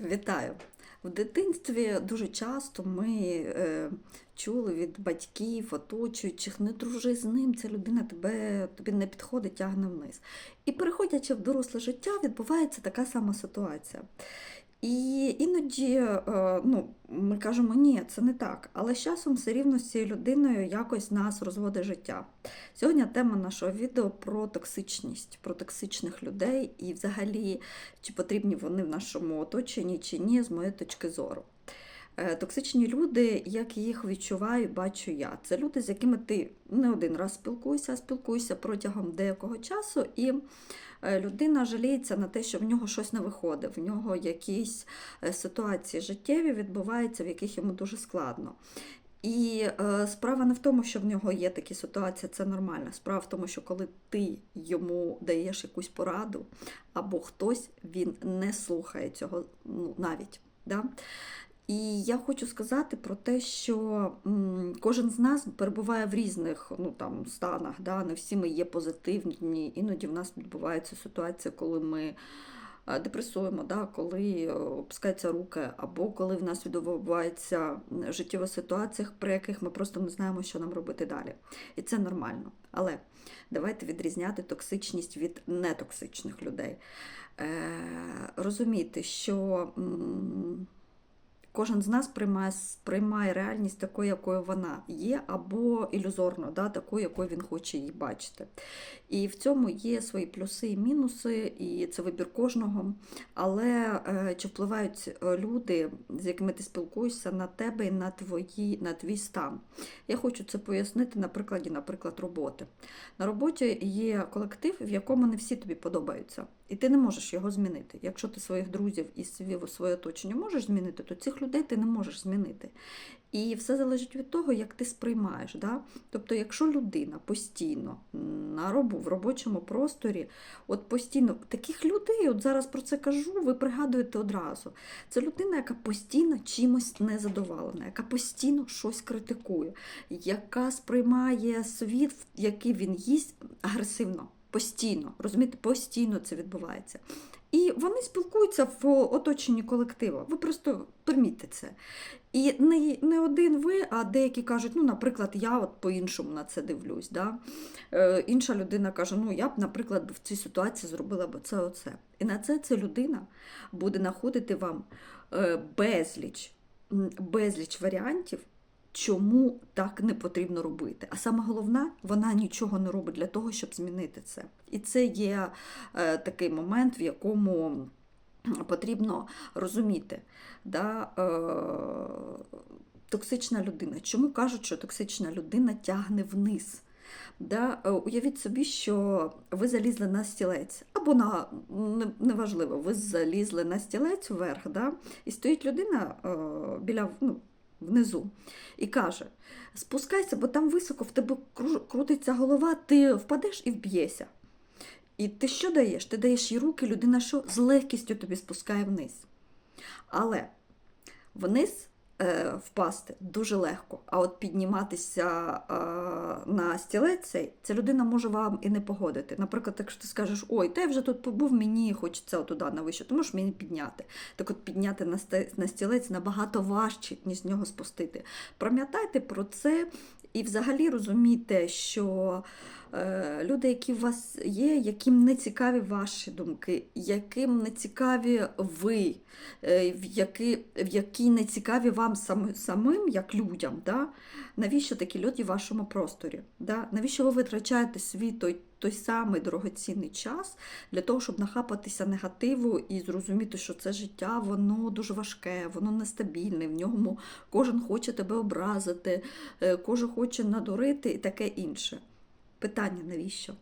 Вітаю! В дитинстві дуже часто ми е, чули від батьків, оточуючих, не дружи з ним, ця людина тебе, тобі не підходить, тягне вниз. І переходячи в доросле життя, відбувається така сама ситуація. І іноді е, ну, ми кажемо, ні, це не так. Але з часом все рівно з цією людиною якось нас розводить життя. Сьогодні тема нашого відео про токсичність, про токсичних людей і взагалі, чи потрібні вони в нашому оточенні, чи ні, з моєї точки зору. Е, Токсичні люди, як їх відчуваю, бачу я. Це люди, з якими ти не один раз спілкуєшся, а спілкуєшся протягом деякого часу, і е, людина жаліється на те, що в нього щось не виходить, в нього якісь е, ситуації життєві відбуваються, в яких йому дуже складно. І е, справа не в тому, що в нього є такі ситуації, це нормально. Справа в тому, що коли ти йому даєш якусь пораду, або хтось він не слухає цього ну, навіть. Да? І я хочу сказати про те, що кожен з нас перебуває в різних ну, там, станах. Да? Не всі ми є позитивні. Іноді в нас відбувається ситуація, коли ми е, депресуємо, да? коли опускаються руки, або коли в нас відбувається життєва ситуація, при яких ми просто не знаємо, що нам робити далі. І це нормально. Але давайте відрізняти токсичність від нетоксичних людей. Е, розуміти, що. м, Кожен з нас приймає, сприймає реальність такою, якою вона є, або ілюзорно, да, такою, якою він хоче її бачити. І в цьому є свої плюси і мінуси, і це вибір кожного. Але е, чи впливають е, люди, з якими ти спілкуєшся, на тебе і на, твої, на твій стан? Я хочу це пояснити на прикладі, наприклад, роботи. На роботі є колектив, в якому не всі тобі подобаються. І ти не можеш його змінити. Якщо ти своїх друзів і своє оточення можеш змінити, то цих людей ти не можеш змінити. І все залежить від того, як ти сприймаєш. Да? Тобто, якщо людина постійно на робу, в робочому просторі, от постійно таких людей, от зараз про це кажу, ви пригадуєте одразу. Це людина, яка постійно чимось незадоволена, яка постійно щось критикує, яка сприймає світ, який він їсть, агресивно. Постійно, розумієте, постійно це відбувається. І вони спілкуються в оточенні колектива. Ви просто примітьте це. І не, не один ви, а деякі кажуть, ну, наприклад, я от по-іншому на це дивлюсь. Да? Е, інша людина каже, ну я б, наприклад, в цій ситуації зробила б це оце. І на це ця людина буде знаходити вам е, безліч, безліч варіантів, чому так не потрібно робити. А саме головне, вона нічого не робить для того, щоб змінити це. І це є е, такий момент, в якому потрібно розуміти. Да, е, токсична людина. Чому кажуть, що токсична людина тягне вниз? Да, е, уявіть собі, що ви залізли на стілець, або на неважливо, ви залізли на стілець вверх, да, і стоїть людина біля ну, внизу і каже: спускайся, бо там високо в тебе крутиться голова, ти впадеш і вб'єшся. І ти що даєш? Ти даєш їй руки, людина що з легкістю тобі спускає вниз. Але вниз впасти дуже легко, а от підніматися е, на стілець ця людина може вам і не погодити. Наприклад, якщо ти скажеш, ой, та вже тут побув, мені хочеться туди на вище, то можеш мені підняти. Так от підняти на стілець набагато важче, ніж з нього спустити. Пам'ятайте про це і взагалі розумійте, що е, люди, які у вас є, яким не цікаві ваші думки, яким не цікаві ви, е, в які, в які не цікаві вам сам, самим, як людям, да? навіщо такі люди в вашому просторі? Да? Навіщо ви витрачаєте свій той, той самий дорогоцінний час для того, щоб нахапатися негативу і зрозуміти, що це життя, воно дуже важке, воно нестабільне, в ньому кожен хоче тебе образити, е, кожен хоче надурити і таке інше. Питання навіщо?